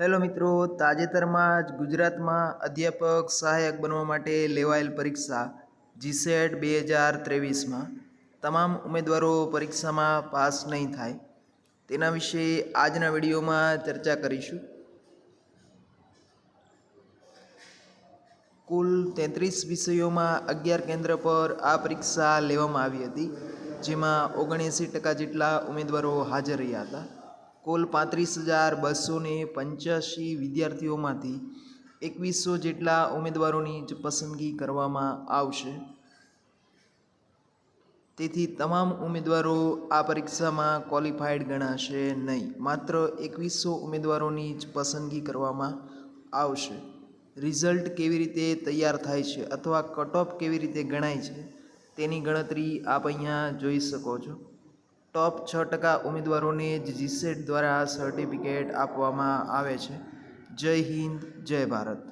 Hello મિત્રો, તાજેતરમાં જ ગુજરાતમાં અધ્યાપક સહાયક બનવા માટે લેવાયેલ પરીક્ષા જીસેટ બે હજાર ત્રેવીસમાં. તમામ ઉમેદવારો પરીક્ષામાં પાસ નહીં થાય. તેના વિશે આજના વિડીયોમાં ચર્ચા કરીશું. કુલ તેત્રીસ વિષયોમાં અગિયાર કેન્દ્ર પર આ પરીક્ષા લેવામાં આવી હતી, જેમાં ઓગણએંસી ટકા જેટલા ઉમેદવારો હાજર રહ્યા હતા. કુલ પાંત્રીસ હજાર બસો ને પંચ્યાસી વિદ્યાર્થીઓમાંથી એકવીસો જેટલા ઉમેદવારોની જ પસંદગી કરવામાં આવશે. તેથી તમામ ઉમેદવારો આ પરીક્ષામાં ક્વોલિફાઈડ ગણાશે નહીં. માત્ર એકવીસો ઉમેદવારોની જ પસંદગી કરવામાં આવશે. રિઝલ્ટ કેવી રીતે તૈયાર થાય છે અથવા કટ ઓફ કેવી રીતે ગણાય છે તેની ગણતરી આપ અહીંયા જોઈ શકો છો. ટોપ છ ટકા ઉમેદવારોને જ જીસેટ દ્વારા સર્ટિફિકેટ આપવામાં આવે છે. જય હિન્દ, જય ભારત.